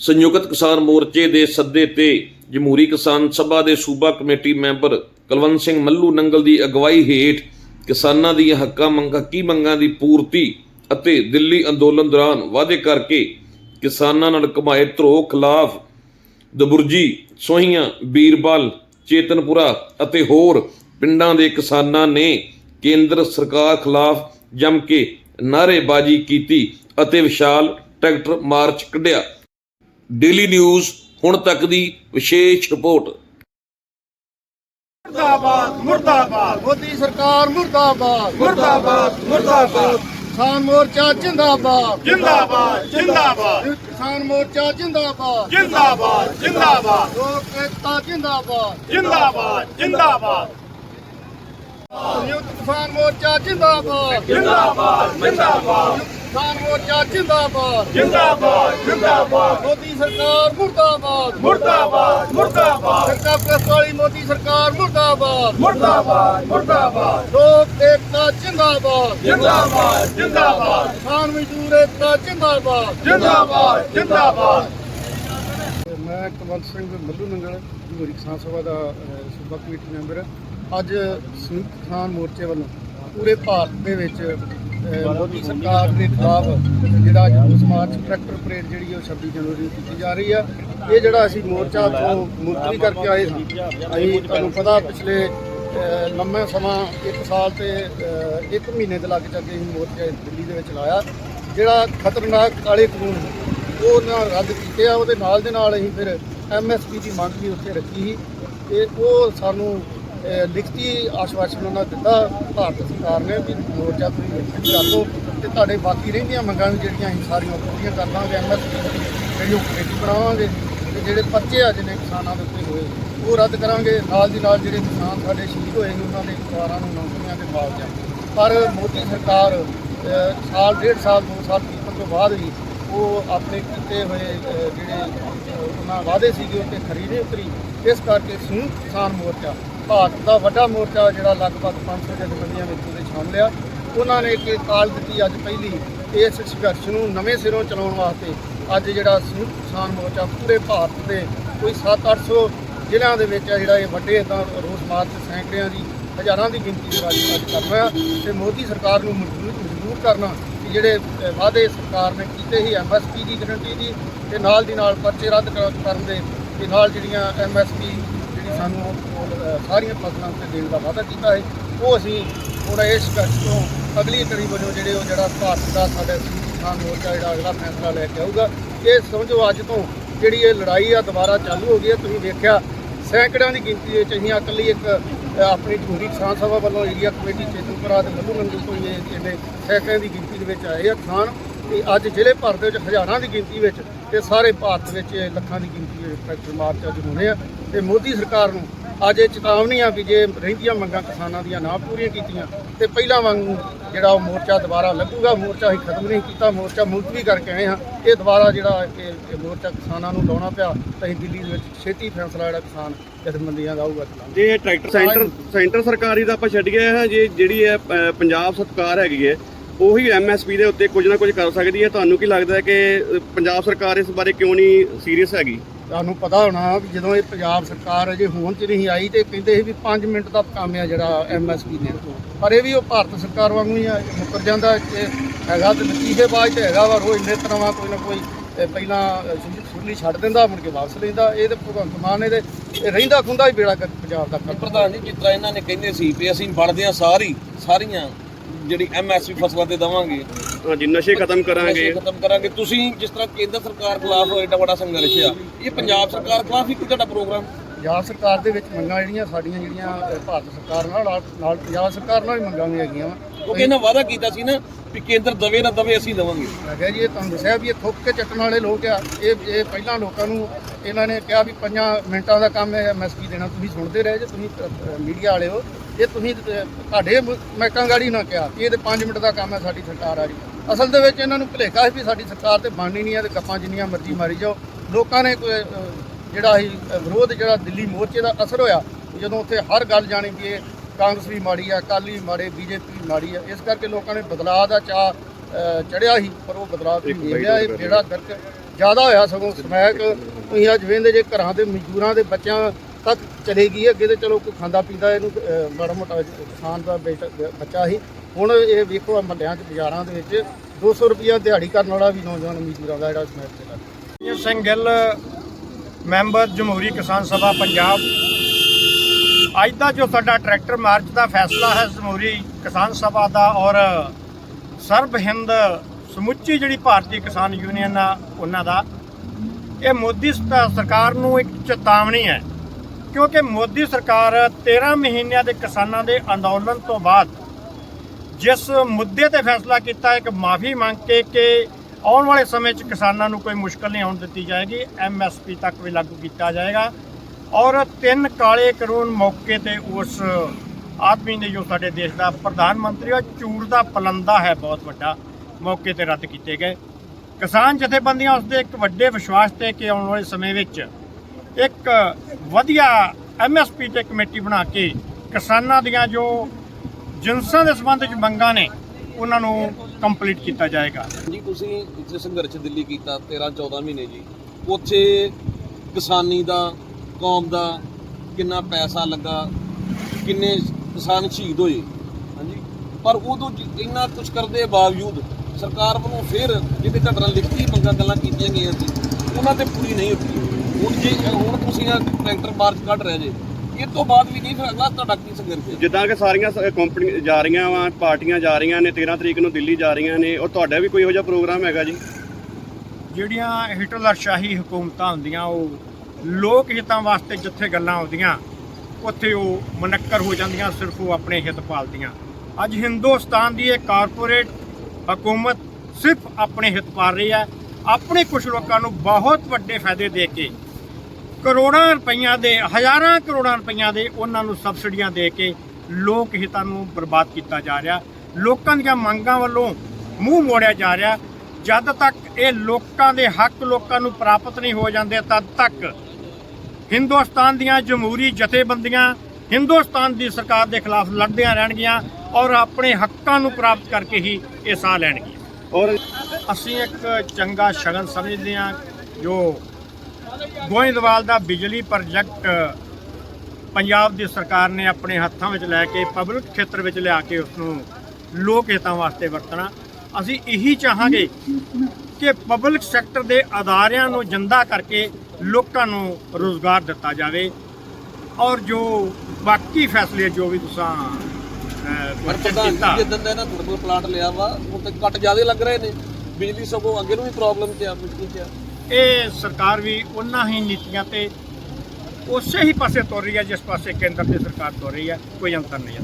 ਸੰਯੁਕਤ ਕਿਸਾਨ ਮੋਰਚੇ ਦੇ ਸੱਦੇ ਤੇ ਜਮਹੂਰੀ ਕਿਸਾਨ ਸਭਾ ਦੇ ਸੂਬਾ ਕਮੇਟੀ ਮੈਂਬਰ ਕੁਲਵੰਤ ਸਿੰਘ ਮੱਲੂ ਨੰਗਲ ਦੀ ਅਗਵਾਈ ਹੇਠ ਕਿਸਾਨਾਂ ਦੀਆਂ ਹੱਕਾਂ ਮੰਗਾਂ, ਕੀ ਮੰਗਾਂ ਦੀ ਪੂਰਤੀ ਅਤੇ ਦਿੱਲੀ ਅੰਦੋਲਨ ਦੌਰਾਨ ਵਾਅਦੇ ਕਰਕੇ ਕਿਸਾਨਾਂ ਨਾਲ ਕਮਾਏ ਧਰੋ ਖਿਲਾਫ ਦਬੁਰਜੀ, ਸੋਹੀਆਂ, ਬੀਰਬਲ, ਚੇਤਨਪੁਰਾ ਅਤੇ ਹੋਰ ਪਿੰਡਾਂ ਦੇ ਕਿਸਾਨਾਂ ਨੇ ਕੇਂਦਰ ਸਰਕਾਰ ਖਿਲਾਫ ਜੰਮ ਕੇ ਨਾਅਰੇਬਾਜ਼ੀ ਕੀਤੀ ਅਤੇ ਵਿਸ਼ਾਲ ਟਰੈਕਟਰ ਮਾਰਚ ਕੱਢਿਆ। ਡੇਲੀ ਨਿਊਜ਼ ਹੁਣ ਤੱਕ ਦੀ ਵਿਸ਼ੇਸ਼ ਰਿਪੋਰਟ। ਮੁਰਦਾਬਾਦ ਮੁਰਦਾਬਾਦ। ਮੋਦੀ ਸਰਕਾਰ ਮੁਰਦਾਬਾਦ। ਮੁਰਦਾਬਾਦ ਮੁਰਦਾਬਾਦ। ਕਿਸਾਨ ਮੋਰਚਾ ਜਿੰਦਾਬਾਦ। ਜਿੰਦਾਬਾਦ ਜਿੰਦਾਬਾਦ। ਕਿਸਾਨ ਮੋਰਚਾ ਜਿੰਦਾਬਾਦ। ਜਿੰਦਾਬਾਦ ਜਿੰਦਾਬਾਦ। ਲੋਕ ਏਕਤਾ ਜਿੰਦਾਬਾਦ। ਜਿੰਦਾਬਾਦ ਜਿੰਦਾਬਾਦ। ਕਿਸਾਨ ਮੋਰਚਾ ਜਿੰਦਾਬਾਦ। ਜਿੰਦਾਬਾਦ ਜਿੰਦਾਬਾਦ। ਕਿਸਾਨ ਮੋਰਚਾ ਜਿੰਦਾਬਾਦ। ਜਿੰਦਾਬਾਦ ਜਿੰਦਾਬਾਦ। ਮੋਦੀ ਸਰਕਾਰ ਮੁਰਦਾਬਾਦ। ਮੁਰਦਾਬਾਦ ਮੁਰਦਾਬਾਦ। ਸਰਕਾਰ ਪ੍ਰੈਸ ਵਾਲੀ ਮੋਦੀ ਸਰਕਾਰ ਮੁਰਦਾਬਾਦ। ਮੁਰਦਾਬਾਦ ਮੁਰਦਾਬਾਦ। ਲੋਕ ਏਕਤਾ ਜਿੰਦਾਬਾਦ। ਜਿੰਦਾਬਾਦ ਜਿੰਦਾਬਾਦ। ਕਿਸਾਨ ਮਜ਼ਦੂਰ ਏਕਤਾ ਜਿੰਦਾਬਾਦ। ਜਿੰਦਾਬਾਦ ਜਿੰਦਾਬਾਦ। ਮੈਂ ਕੁਲਵੰਤ ਸਿੰਘ ਮੱਲੂ ਨੰਗਲ ਜਮਹੂਰੀ ਕਿਸਾਨ ਸਭਾ ਦਾ ਸੂਬਾ ਕਮੇਟੀ ਮੈਂਬਰ ਅੱਜ ਸੰਯੁਕਤ ਕਿਸਾਨ ਮੋਰਚੇ ਵੱਲੋਂ ਪੂਰੇ ਭਾਰਤ ਦੇ ਵਿੱਚ ਮੋਦੀ ਸਰਕਾਰ ਦੇ ਖਿਲਾਫ ਜਿਹੜਾ ਜਲੂਸ ਮਾਰਚ ਟਰੈਕਟਰ ਪਰੇਡ ਜਿਹੜੀ ਉਹ 26 ਜਨਵਰੀ ਨੂੰ ਕੀਤੀ ਜਾ ਰਹੀ ਆ। ਇਹ ਜਿਹੜਾ ਅਸੀਂ ਮੋਰਚਾ ਤੋਂ ਮੁਲਤਵੀ ਕਰਕੇ ਆਏ ਸੀ, ਅਸੀਂ ਤੁਹਾਨੂੰ ਪਤਾ ਪਿਛਲੇ ਲੰਮੇ ਸਮਾਂ 1 ਸਾਲ ਤੇ 1 ਮਹੀਨੇ ਦੇ ਲੱਗ ਚੱਕੇ ਅਸੀਂ ਮੋਰਚਾ ਦਿੱਲੀ ਦੇ ਵਿੱਚ ਲਾਇਆ। ਜਿਹੜਾ ਖਤਰਨਾਕ ਕਾਲੇ ਕਾਨੂੰਨ ਉਹ ਉਹਨਾਂ ਰੱਦ ਕੀਤੇ ਆ, ਉਹਦੇ ਨਾਲ ਦੇ ਨਾਲ ਅਸੀਂ ਫਿਰ ਐਮਐਸਪੀ ਦੀ ਮੰਗ ਵੀ ਉੱਥੇ ਰੱਖੀ ਸੀ। ਤੇ ਉਹ ਸਾਨੂੰ ਲਿਖਤੀ ਆਸ਼ਵਾਸਨ ਉਹਨਾਂ ਦਿੱਤਾ ਭਾਰਤ ਸਰਕਾਰ ਨੇ ਵੀ ਮੋਰਚਾ ਤੁਸੀਂ ਲਿਖਤੀ ਕਰ ਲਓ ਤੇ ਤੁਹਾਡੇ ਬਾਕੀ ਰਹਿੰਦੀਆਂ ਮੰਗਾਂ ਵੀ ਜਿਹੜੀਆਂ ਅਸੀਂ ਸਾਰੀਆਂ ਪੂਰੀਆਂ ਕਰ ਦਾਂਗੇ ਐਮਐਸਪੀ ਜਿਹੜੀ ਉਹ ਕਮੇਟੀ ਬਣਾਵਾਂਗੇ ਤੇ ਜਿਹੜੇ ਪਰਚੇ ਆ ਜਿਹਨੇ ਕਿਸਾਨਾਂ ਦੇ ਉੱਤੇ ਹੋਏ, ਉਹ ਰੱਦ ਕਰਾਂਗੇ। ਨਾਲ ਦੀ ਨਾਲ ਜਿਹੜੇ ਕਿਸਾਨ ਸਾਡੇ ਸ਼ਹੀਦ ਹੋਏ ਨੇ, ਉਹਨਾਂ ਦੇ ਪਰਿਵਾਰਾਂ ਨੂੰ ਨੌਕਰੀਆਂ ਦੇ ਮੁਆਵਜ਼ਾ ਪਰ ਮੋਦੀ ਸਰਕਾਰ ਸਾਲ, ਡੇਢ ਸਾਲ, ਦੋ ਸਾਲ ਬੀਤਣ ਤੋਂ ਬਾਅਦ ਵੀ ਉਹ ਆਪਣੇ ਕੀਤੇ ਹੋਏ ਜਿਹੜੇ ਉਹਨਾਂ ਵਾਅਦੇ ਸੀਗੇ, ਉਹ ਤੇ ਖਰੀ ਨਹੀਂ ਉਤਰੀ। ਇਸ ਕਰਕੇ ਸੰਯੁਕਤ ਕਿਸਾਨ ਮੋਰਚਾ ਭਾਰਤ ਦਾ ਵੱਡਾ ਮੋਰਚਾ ਜਿਹੜਾ ਲਗਭਗ 500 ਜਥੇਬੰਦੀਆਂ ਵਿੱਚ ਉਹਦੇ ਸ਼ਾਮਲ ਆ। ਉਹਨਾਂ ਨੇ ਇੱਕ ਕਾਲ ਦਿੱਤੀ ਅੱਜ ਪਹਿਲੀ, ਇਸ ਸੰਘਰਸ਼ ਨੂੰ ਨਵੇਂ ਸਿਰੋਂ ਚਲਾਉਣ ਵਾਸਤੇ। ਅੱਜ ਜਿਹੜਾ ਸੰਯੁਕਤ ਕਿਸਾਨ ਮੋਰਚਾ ਪੂਰੇ ਭਾਰਤ ਦੇ ਕੋਈ 7-800 ਜ਼ਿਲ੍ਹਿਆਂ ਦੇ ਵਿੱਚ ਆ ਜਿਹੜਾ ਇਹ ਵੱਡੇ ਇਦਾਂ ਰੋਸ ਮਾਰਚ ਸੈਂਕੜਿਆਂ ਦੀ, ਹਜ਼ਾਰਾਂ ਦੀ ਗਿਣਤੀ ਦੇ ਵਿੱਚ ਅੱਜ ਕਰ ਰਿਹਾ। ਤੇ ਮੋਦੀ ਸਰਕਾਰ ਨੂੰ ਮਜ਼ਬੂਰ ਮਜ਼ਬੂਰ ਕਰਨਾ ਕਿ ਜਿਹੜੇ ਵਾਅਦੇ ਸਰਕਾਰ ਨੇ ਕੀਤੇ ਸੀ ਐਮਐਸਪੀ ਦੀ ਗਰੰਟੀ ਦੀ, ਤੇ ਨਾਲ ਦੀ ਨਾਲ ਪਰਚੇ ਰੱਦ ਕਰ- ਕਰਨ ਦੇ, ਤੇ ਨਾਲ ਜਿਹੜੀਆਂ ਐਮਐਸਪੀ ਜਿਹੜੀ ਸਾਨੂੰ ਸਾਰੀਆਂ ਫਸਲਾਂ ਉੱਤੇ ਦੇਣ ਦਾ ਵਾਅਦਾ ਕੀਤਾ ਹੈ। ਉਹ ਅਸੀਂ ਥੋੜਾ ਇਸ ਸੰਘਰਸ਼ ਤੋਂ ਅਗਲੀ ਕੜੀ ਵਜੋਂ ਜਿਹੜੇ ਉਹ ਜਿਹੜਾ ਭਾਰਤ ਦਾ ਸਾਡਾ ਕਿਸਾਨ ਮੋਰਚਾ ਜਿਹੜਾ ਅਗਲਾ ਫੈਸਲਾ ਲੈ ਕੇ ਆਊਗਾ, ਇਹ ਸਮਝੋ ਅੱਜ ਤੋਂ ਜਿਹੜੀ ਇਹ ਲੜਾਈ ਆ ਦੁਬਾਰਾ ਚਾਲੂ ਹੋ ਗਈ ਹੈ। ਤੁਸੀਂ ਵੇਖਿਆ ਸੈਂਕੜਿਆਂ ਦੀ ਗਿਣਤੀ ਵਿੱਚ ਅਸੀਂ ਇਕੱਲੀ ਇੱਕ ਆਪਣੀ ਜਮਹੂਰੀ ਕਿਸਾਨ ਸਭਾ ਵੱਲੋਂ ਏਰੀਆ ਕਮੇਟੀ ਚੇਤਨਪੁਰਾ ਦੇ ਲੱਭੂ ਨੰਗਲ ਤੋਂ ਹੀ ਇਹ ਇਹਨੇ ਸੈਂਕੜਿਆਂ ਦੀ ਗਿਣਤੀ ਦੇ ਵਿੱਚ ਆਏ ਆ ਕਿਸਾਨ। ਤੇ ਅੱਜ ਜ਼ਿਲ੍ਹੇ ਭਰ ਦੇ ਵਿੱਚ ਹਜ਼ਾਰਾਂ ਦੀ ਗਿਣਤੀ ਵਿੱਚ ਤੇ ਸਾਰੇ ਭਾਰਤ ਵਿੱਚ ਇਹ ਲੱਖਾਂ ਦੀ ਗਿਣਤੀ ਵਿੱਚ ਟਰੈਕਟਰ ਮਾਰਚ ਅੱਜ ਹੋਣੇ ਆ। ਤੇ ਮੋਦੀ ਸਰਕਾਰ ਨੂੰ ਅੱਜ ਇਹ ਚੇਤਾਵਨੀ ਆ ਵੀ ਜੇ ਰਹਿੰਦੀਆਂ ਮੰਗਾਂ ਕਿਸਾਨਾਂ ਦੀਆਂ ਨਾ ਪੂਰੀਆਂ ਕੀਤੀਆਂ, ਤੇ ਪਹਿਲਾਂ ਵਾਂਗੂ ਜਿਹੜਾ ਉਹ ਮੋਰਚਾ ਦੁਬਾਰਾ ਲੱਗੂਗਾ, ਮੋਰਚਾ ਹੀ ਖਤਮ ਨਹੀਂ ਕੀਤਾ, ਮੋਰਚਾ ਮੁਲਤਵੀ ਕਰਕੇ ਆਏ ਹਾਂ। ਇਹ ਦੁਬਾਰਾ ਜਿਹੜਾ ਇਹ ਇਹ ਮੋਰਚਾ ਕਿਸਾਨਾਂ ਨੂੰ ਲਾਉਣਾ ਪਿਆ, ਤਾਂ ਅਸੀਂ ਦਿੱਲੀ ਦੇ ਵਿੱਚ ਛੇਤੀ ਫੈਸਲਾ ਜਿਹੜਾ ਕਿਸਾਨ ਜਥੇਬੰਦੀਆਂ ਦਾ ਆਊਗਾ ਚਲਾਉਣਾ। ਜੇ ਟਰੈਕਟਰ ਸੈਂਟਰ ਸੈਂਟਰ ਸਰਕਾਰੀ ਦਾ ਆਪਾਂ ਛੱਡ ਗਏ ਹਾਂ, ਜੇ ਜਿਹੜੀ ਹੈ ਪੰਜਾਬ ਸਰਕਾਰ ਹੈਗੀ ਹੈ, ਉਹੀ ਐਮਐਸਪੀ ਦੇ ਉੱਤੇ ਕੁਝ ਨਾ ਕੁਝ ਕਰ ਸਕਦੀ ਹੈ। ਤੁਹਾਨੂੰ ਕੀ ਲੱਗਦਾ ਹੈ ਕਿ ਪੰਜਾਬ ਸਰਕਾਰ ਇਸ ਬਾਰੇ ਕਿਉਂ ਨਹੀਂ ਸੀਰੀਅਸ ਹੈਗੀ? ਤੁਹਾਨੂੰ ਪਤਾ ਹੋਣਾ ਵੀ ਜਦੋਂ ਇਹ ਪੰਜਾਬ ਸਰਕਾਰ ਅਜੇ ਹੋਣ ਚ ਨਹੀਂ ਆਈ ਤੇ ਕਹਿੰਦੇ ਸੀ ਵੀ 5 ਮਿੰਟ ਦਾ ਕੰਮ ਆ ਜਿਹੜਾ ਐਮਐਸਪੀ ਦੇ ਪਰ ਇਹ ਵੀ ਉਹ ਭਾਰਤ ਸਰਕਾਰ ਵਾਂਗੂ ਹੀ ਆ, ਇਹ ਮੁੱਕਰ ਜਾਂਦਾ ਕਿ ਹੈਗਾ ਤੇ ਨਤੀਜੇਬਾਜ਼ ਤੇ ਹੈਗਾ ਵਾ, ਰੋਜ਼ ਇੰਨੇ ਤਰ੍ਹਾਂ ਕੋਈ ਨਾ ਕੋਈ ਪਹਿਲਾਂ ਸੁਰਲੀ ਛੱਡ ਦਿੰਦਾ, ਮੁੜ ਕੇ ਵਾਪਸ ਲੈਂਦਾ, ਇਹ ਤੇ ਭਗਵੰਤ ਮਾਨ ਇਹਦੇ ਇਹ ਰਹਿੰਦਾ ਖੁੰਦਾ ਹੀ ਬੇੜਾ ਕਰ ਪੰਜਾਬ ਦਾ ਪ੍ਰਧਾਨ ਜੀ, ਜਿਸ ਤਰ੍ਹਾਂ ਇਹਨਾਂ ਨੇ ਕਹਿੰਦੇ ਸੀ ਵੀ ਅਸੀਂ ਬਣਦਿਆਂ ਸਾਰੀ ਸਾਰੀਆਂ ਜਿਹੜੀ ਐਮਐਸਪੀ ਫਸਲਾਂ ਤੇ ਦਵਾਂਗੇ। ਹਾਂਜੀ ਨਸ਼ੇ ਖਤਮ ਕਰਾਂਗੇ। ਖਤਮ ਕਰਾਂਗੇ। ਤੁਸੀਂ ਜਿਸ ਤਰ੍ਹਾਂ ਕੇਂਦਰ ਸਰਕਾਰ ਖਿਲਾਫ ਐਡਾ ਵੱਡਾ ਸੰਘਰਸ਼ ਆ ਇਹ ਪੰਜਾਬ ਸਰਕਾਰ ਖਿਲਾਫ ਹੀ ਕੋਈ ਤੁਹਾਡਾ ਪ੍ਰੋਗਰਾਮ? ਪੰਜਾਬ ਸਰਕਾਰ ਦੇ ਵਿੱਚ ਮੰਗਾਂ ਜਿਹੜੀਆਂ ਸਾਡੀਆਂ ਜਿਹੜੀਆਂ ਭਾਰਤ ਸਰਕਾਰ ਨਾਲ ਨਾਲ- ਨਾਲ ਪੰਜਾਬ ਸਰਕਾਰ ਨਾਲ ਵੀ ਮੰਗਾਂ ਵੀ ਹੈਗੀਆਂ। ਵਾ ਕਿਉਂਕਿ ਇਹਨਾਂ ਵਾਅਦਾ ਕੀਤਾ ਸੀ ਨਾ ਵੀ ਕੇਂਦਰ ਦਵੇ ਨਾ ਦਵੇ ਅਸੀਂ ਦਵਾਂਗੇ। ਮੈਂ ਕਿਹਾ ਜੀ, ਇਹ ਤੁਹਾਨੂੰ ਦੱਸਿਆ ਵੀ ਇਹ ਥੁੱਕ ਕੇ ਚੱਟਣ ਵਾਲੇ ਲੋਕ ਆ। ਇਹ ਇਹ ਪਹਿਲਾਂ ਲੋਕਾਂ ਨੂੰ ਇਹਨਾਂ ਨੇ ਕਿਹਾ ਵੀ ਪੰਜਾਂ ਮਿੰਟਾਂ ਦਾ ਕੰਮ ਹੈ ਐਮਐਸਪੀ ਦੇਣਾ। ਤੁਸੀਂ ਸੁਣਦੇ ਰਹੇ ਜੇ, ਤੁਸੀਂ ਮੀਡੀਆ ਵਾਲੇ ਹੋ। ਇਹ ਤੁਸੀਂ ਤੁਹਾਡੇ ਮੈਕਾਂ ਗਾੜੀ ਨਾ ਕਿਹਾ ਇਹ ਤੇ 5 ਮਿੰਟ ਦਾ ਕੰਮ ਹੈ ਸਾਡੀ ਸਰਕਾਰ ਆ ਰਹੀ ਅਸਲ ਦੇ ਵਿੱਚ ਇਹਨਾਂ ਨੂੰ ਭੁਲੇਖਾ ਸੀ ਵੀ ਸਾਡੀ ਸਰਕਾਰ ਤੇ ਬਣਨੀ ਨਹੀਂ ਹੈ ਤੇ ਗੱਪਾਂ ਜਿੰਨੀਆਂ ਮਰਜ਼ੀ ਮਾਰੀ ਜਾਓ। ਲੋਕਾਂ ਨੇ ਜਿਹੜਾ ਸੀ ਵਿਰੋਧ, ਜਿਹੜਾ ਦਿੱਲੀ ਮੋਰਚੇ ਦਾ ਅਸਰ ਹੋਇਆ, ਜਦੋਂ ਉੱਥੇ ਹਰ ਗੱਲ ਜਾਣੀ ਕਿ ਕਾਂਗਰਸ ਵੀ ਮਾੜੀ ਆ ਅਕਾਲੀ ਵੀ ਮਾੜੇ ਬੀਜੇਪੀ ਵੀ ਮਾੜੀ ਆ। ਇਸ ਕਰਕੇ ਲੋਕਾਂ ਨੇ ਬਦਲਾਅ ਦਾ ਚਾਹ ਚੜਿਆ ਸੀ ਪਰ ਉਹ ਬਦਲਾਅ ਨਹੀਂ ਵਾਰੀ ਲਿਆ ਇਹ ਬੇੜਾ ਗਰਕ ਜ਼ਿਆਦਾ ਹੋਇਆ ਸਗੋਂ ਸਮੈਕ। ਤੁਸੀਂ ਅੱਜ ਵੇਂਦੇ ਜੇ ਘਰਾਂ ਦੇ ਮਜ਼ਦੂਰਾਂ ਦੇ ਬੱਚਿਆਂ ਤੱਕ ਚਲੇ ਗਈ ਅੱਗੇ ਤੇ ਚਲੋ ਕੋਈ ਖਾਂਦਾ ਪੀਂਦਾ ਇਹਨੂੰ ਮਾੜਾ ਮੋਟਾ ਕਿਸਾਨ ਦਾ ਬੱਚਾ ਸੀ ਹੁਣ ਇਹ ਵੇਖੋ ਆ ਮਹੱਲਿਆਂ 'ਚ ਬਾਜ਼ਾਰਾਂ ਦੇ ਵਿੱਚ 200 ਰੁਪਿਆ ਦਿਹਾੜੀ ਕਰਨ ਵਾਲਾ ਵੀ ਨੌਜਵਾਨ ਮਜ਼ਦੂਰਾਂ ਦਾ ਜਿਹੜਾ ਸਮੈਕ ਜੀ ਸਿੰਘ ਗਿੱਲ ਮੈਂਬਰ ਜਮਹੂਰੀ ਕਿਸਾਨ ਸਭਾ ਪੰਜਾਬ। ਅੱਜ ਦਾ ਜੋ ਸਾਡਾ ਟਰੈਕਟਰ ਮਾਰਚ ਦਾ ਫੈਸਲਾ ਹੈ ਜਮਹੂਰੀ ਕਿਸਾਨ ਸਭਾ ਦਾ ਔਰ ਸਰਬ ਹਿੰਦ ਸਮੁੱਚੀ ਜਿਹੜੀ ਭਾਰਤੀ ਕਿਸਾਨ ਯੂਨੀਅਨ ਆ, ਉਹਨਾਂ ਦਾ, ਇਹ ਮੋਦੀ ਸਰਕਾਰ ਨੂੰ ਇੱਕ ਚੇਤਾਵਨੀ ਹੈ। ਕਿਉਂਕਿ ਮੋਦੀ ਸਰਕਾਰ 13 ਮਹੀਨਿਆਂ ਦੇ ਕਿਸਾਨਾਂ ਦੇ ਅੰਦੋਲਨ ਤੋਂ ਬਾਅਦ ਜਿਸ ਮੁੱਦੇ ਤੇ ਫੈਸਲਾ ਕੀਤਾ, ਇੱਕ ਮਾਫੀ ਮੰਗ ਕੇ ਕਿ ਆਉਣ ਵਾਲੇ ਸਮੇਂ 'ਚ ਕਿਸਾਨਾਂ ਨੂੰ ਕੋਈ ਮੁਸ਼ਕਲ ਨਹੀਂ ਆਉਣ ਦਿੱਤੀ ਜਾਏਗੀ ਐਮਐਸਪੀ ਤੱਕ ਵੀ ਲਾਗੂ ਕੀਤਾ ਜਾਏਗਾ। ਔਰ ਤਿੰਨ ਕਾਲੇ ਕਾਨੂੰਨ ਮੌਕੇ ਤੇ ਉਸ ਆਦਮੀ ਨੇ ਜੋ ਸਾਡੇ ਦੇਸ਼ ਦਾ ਪ੍ਰਧਾਨ ਮੰਤਰੀ ਆ ਚੂੜ ਦਾ ਪਲੰਦਾ ਹੈ ਬਹੁਤ ਵੱਡਾ, ਮੌਕੇ ਤੇ ਰੱਦ ਕੀਤੇ ਗਏ। ਕਿਸਾਨ ਜਥੇਬੰਦੀਆਂ ਉਸ ਦੇ ਇੱਕ ਵੱਡੇ ਵਿਸ਼ਵਾਸ ਤੇ ਕਿ ਆਉਣ ਵਾਲੇ ਸਮੇਂ ਵਿੱਚ ਇੱਕ ਵਧੀਆ ਐਮਐਸਪੀ ਤੇ ਕਮੇਟੀ ਬਣਾ ਕੇ ਕਿਸਾਨਾਂ ਦੀਆਂ ਜੋ ਜਿਨਸਾਂ ਦੇ ਸੰਬੰਧ ਵਿੱਚ ਮੰਗਾਂ ਨੇ, ਉਹਨਾਂ ਨੂੰ ਕੰਪਲੀਟ ਕੀਤਾ ਜਾਏਗਾ। ਜੀ, ਤੁਸੀਂ ਇੱਥੇ ਸੰਘਰਸ਼ ਦਿੱਲੀ ਕੀਤਾ 13 14 ਮਹੀਨੇ ਜੀ, ਉੱਥੇ ਕਿਸਾਨੀ ਦਾ ਕੌਮ ਦਾ ਕਿੰਨਾ ਪੈਸਾ ਲੱਗਾ ਕਿੰਨੇ ਕਿਸਾਨ ਸ਼ਹੀਦ ਹੋਏ। ਹਾਂਜੀ। ਪਰ ਉਦੋਂ ਇੰਨਾ ਕੁਝ ਕਰਦੇ ਬਾਵਜੂਦ ਸਰਕਾਰ ਵੱਲੋਂ ਫਿਰ ਜਿਹਦੇ ਘਟਨਾ ਲਿਖਤੀ ਮੰਗਾਂ ਗੱਲਾਂ ਕੀਤੀਆਂ ਗਈਆਂ ਸੀ ਉਹਨਾਂ ਤੇ ਪੂਰੀ ਨਹੀਂ ਹੋਈ ਹੁਣ ਜੇ ਹੁਣ ਤੁਸੀਂ ਆ ਟਰੈਕਟਰ ਮਾਰਚ ਕੱਢ ਰਹੇ ਜੇ ਇਹ ਤੋਂ ਬਾਅਦ ਵੀ ਨਹੀਂ ਫਿਰ ਅਗਲਾ ਤੁਹਾਡਾ ਕੀ ਸੰਘਰਸ਼ ਹੈ? ਜਿੱਦਾਂ ਕਿ ਸਾਰੀਆਂ ਕੰਪਨੀ ਜਾ ਰਹੀਆਂ ਵਾ ਪਾਰਟੀਆਂ ਜਾ ਰਹੀਆਂ ਨੇ 13 ਤਰੀਕ ਨੂੰ ਦਿੱਲੀ ਜਾ ਰਹੀਆਂ ਨੇ ਔਰ ਤੁਹਾਡਾ ਵੀ ਕੋਈ ਇਹੋ ਜਿਹਾ ਪ੍ਰੋਗਰਾਮ ਹੈਗਾ ਜੀ? ਜਿਹੜੀਆਂ ਹਿਟਲਰ ਸ਼ਾਹੀ ਹਕੂਮਤਾਂ ਹੁੰਦੀਆਂ ਉਹ ਲੋਕ ਹਿੱਤਾਂ ਵਾਸਤੇ ਜਿੱਥੇ ਗੱਲਾਂ ਆਉਂਦੀਆਂ, ਉੱਥੇ ਉਹ ਮਨੱਕਰ ਹੋ ਜਾਂਦੀਆਂ, ਸਿਰਫ ਉਹ ਆਪਣੇ ਹਿੱਤ ਪਾਲਦੀਆਂ। ਅੱਜ ਹਿੰਦੁਸਤਾਨ ਦੀ ਇਹ ਕਾਰਪੋਰੇਟ ਹਕੂਮਤ ਸਿਰਫ ਆਪਣੇ ਹਿੱਤ ਪਾਲ ਰਹੀ ਹੈ। ਆਪਣੇ ਕੁਝ ਲੋਕਾਂ ਨੂੰ ਬਹੁਤ ਵੱਡੇ ਫਾਇਦੇ ਦੇ ਕੇ, ਕਰੋੜਾਂ ਰੁਪਈਆਂ ਦੇ, ਹਜ਼ਾਰਾਂ ਕਰੋੜਾਂ ਰੁਪਈਆਂ ਦੇ ਉਹਨਾਂ ਨੂੰ ਸਬਸਿਡੀਆਂ ਦੇ ਕੇ ਲੋਕ ਹਿੱਤਾਂ ਨੂੰ ਬਰਬਾਦ ਕੀਤਾ ਜਾ ਰਿਹਾ। ਲੋਕਾਂ ਦੀਆਂ ਮੰਗਾਂ ਵੱਲੋਂ ਮੂੰਹ ਮੋੜਿਆ ਜਾ ਰਿਹਾ। ਜਦ ਤੱਕ ਇਹ ਲੋਕਾਂ ਦੇ ਹੱਕ ਲੋਕਾਂ ਨੂੰ ਪ੍ਰਾਪਤ ਨਹੀਂ ਹੋ ਜਾਂਦੇ, ਤਦ ਤੱਕ ਹਿੰਦੁਸਤਾਨ ਦੀਆਂ ਜਮਹੂਰੀ ਜਥੇਬੰਦੀਆਂ ਹਿੰਦੁਸਤਾਨ ਦੀ ਸਰਕਾਰ ਦੇ ਖਿਲਾਫ ਲੜਦੀਆਂ ਰਹਿਣਗੀਆਂ ਔਰ ਆਪਣੇ ਹੱਕਾਂ ਨੂੰ ਪ੍ਰਾਪਤ ਕਰਕੇ ਹੀ ਇਹ ਸਾਹ ਲੈਣਗੀਆਂ। ਔਰ ਅਸੀਂ ਇੱਕ ਚੰਗਾ ਸ਼ਗਨ ਸਮਝਦੇ ਹਾਂ ਜੋ ਗੋਇੰਦਵਾਲ ਦਾ ਬਿਜਲੀ ਪ੍ਰੋਜੈਕਟ ਪੰਜਾਬ ਦੀ ਸਰਕਾਰ ਨੇ ਆਪਣੇ ਹੱਥਾਂ ਵਿੱਚ ਲੈ ਕੇ ਪਬਲਿਕ ਖੇਤਰ ਵਿੱਚ ਲਿਆ ਕੇ ਉਸ ਨੂੰ ਲੋਕ ਹਿੱਤਾਂ ਵਾਸਤੇ ਵਰਤਣਾ। ਅਸੀਂ ਇਹੀ ਚਾਹਾਂਗੇ ਕਿ ਪਬਲਿਕ ਸੈਕਟਰ ਦੇ ਅਦਾਰਿਆਂ ਨੂੰ ਜਿੰਦਾ ਕਰਕੇ ਲੋਕਾਂ ਨੂੰ ਰੋਜ਼ਗਾਰ ਦਿੱਤਾ ਜਾਵੇ ਔਰ ਜੋ ਬਾਕੀ ਫੈਸਲੇ ਜੋ ਵੀ ਤੁਸੀਂ ਕੀਤਾ ਜੀ ਜਿੱਦਾਂ ਦਾ ਇਹਨਾਂ ਤੁਹਾਡੇ ਕੋਲ ਪਲਾਟ ਲਿਆ ਵਾ ਉਹ ਤੇ ਕੱਟ ਜ਼ਿਆਦਾ ਲੱਗ ਰਹੇ ਨੇ। ਬਿਜਲੀ ਸਗੋਂ ਅੱਗੇ ਨੂੰ ਵੀ ਪ੍ਰੋਬਲਮ ਤੇ ਆ ਮਿੱਟੀ ਚ ਆ। ਇਹ ਸਰਕਾਰ ਵੀ ਉਹਨਾਂ ਹੀ ਨੀਤੀਆਂ ਤੇ ਉਸੇ ਹੀ ਪਾਸੇ ਤੁਰ ਰਹੀ ਹੈ ਜਿਸ ਪਾਸੇ ਕੇਂਦਰ ਦੀ ਸਰਕਾਰ ਤੁਰ ਰਹੀ ਹੈ ਕੋਈ ਅੰਤਰ ਨਹੀਂ ਹੈ